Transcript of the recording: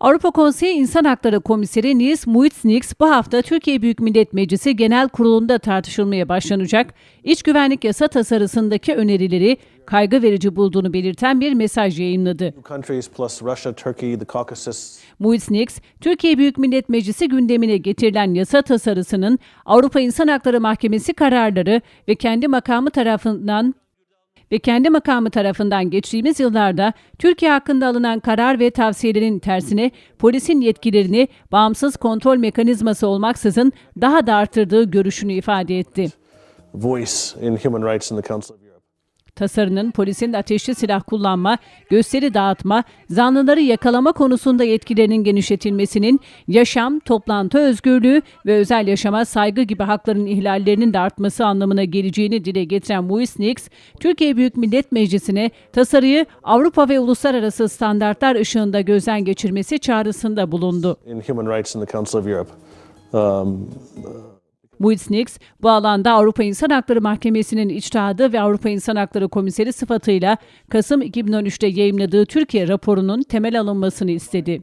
Avrupa Konseyi İnsan Hakları Komiseri Nils Muiznieks bu hafta Türkiye Büyük Millet Meclisi Genel Kurulu'nda tartışılmaya başlanacak. İç güvenlik yasa tasarısındaki önerileri kaygı verici bulduğunu belirten bir mesaj yayınladı. Muiznieks, Türkiye Büyük Millet Meclisi gündemine getirilen yasa tasarısının Avrupa İnsan Hakları Mahkemesi kararları ve kendi makamı tarafından ve kendi makamı tarafından geçtiğimiz yıllarda Türkiye hakkında alınan karar ve tavsiyelerin tersine polisin yetkilerini bağımsız kontrol mekanizması olmaksızın daha da artırdığı görüşünü ifade etti. voice in human rights in the Council of Europe. Tasarının polisin ateşli silah kullanma, gösteri dağıtma, zanlıları yakalama konusunda yetkilerinin genişletilmesinin, yaşam, toplantı özgürlüğü ve özel yaşama saygı gibi hakların ihlallerinin de artması anlamına geleceğini dile getiren Muisnix, Türkiye Büyük Millet Meclisi'ne tasarıyı Avrupa ve uluslararası standartlar ışığında gözden geçirmesi çağrısında bulundu. in human rights in the Council of Europe. Um, Muiznieks, bu alanda Avrupa İnsan Hakları Mahkemesi'nin içtihadı ve Avrupa İnsan Hakları Komiseri sıfatıyla Kasım 2013'te yayımladığı Türkiye raporunun temel alınmasını istedi.